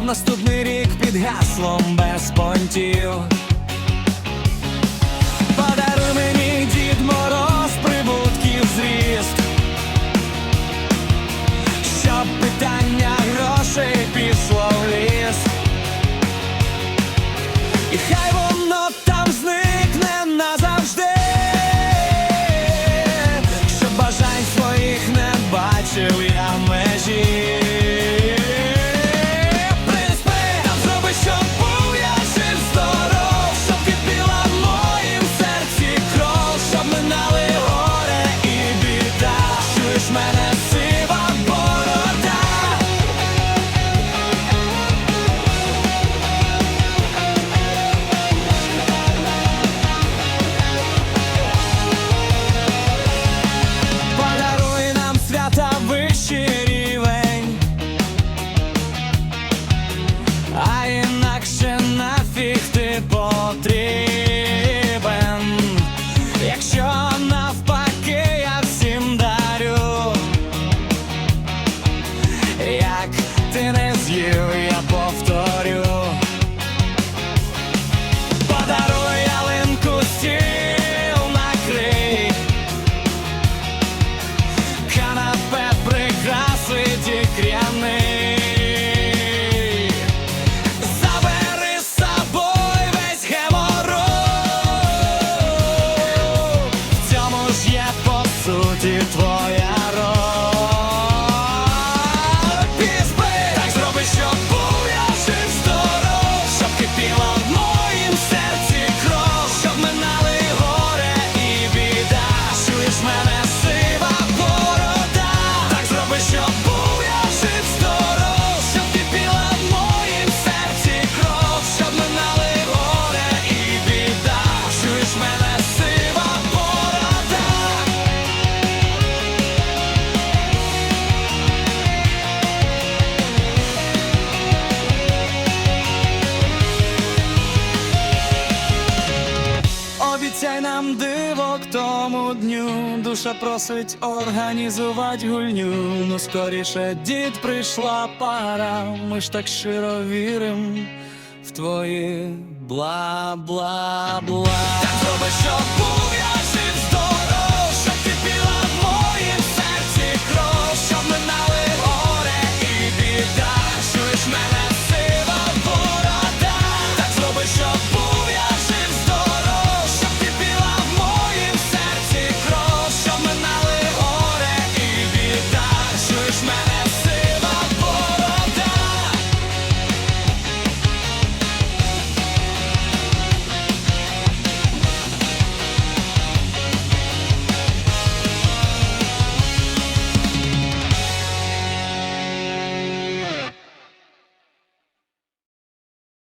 Щоб наступний рік під гаслом без понтів. Подаруй мені дід мороз прибутків зріст, щоб питання грошей пішло в ліс. І хай that I see Обіцяй нам диво к тому дню, душа просить організувати гульню. Ну скоріше дід прийшла пара, ми ж так щиро вірим в твої бла бла бла. Так зроби, що буде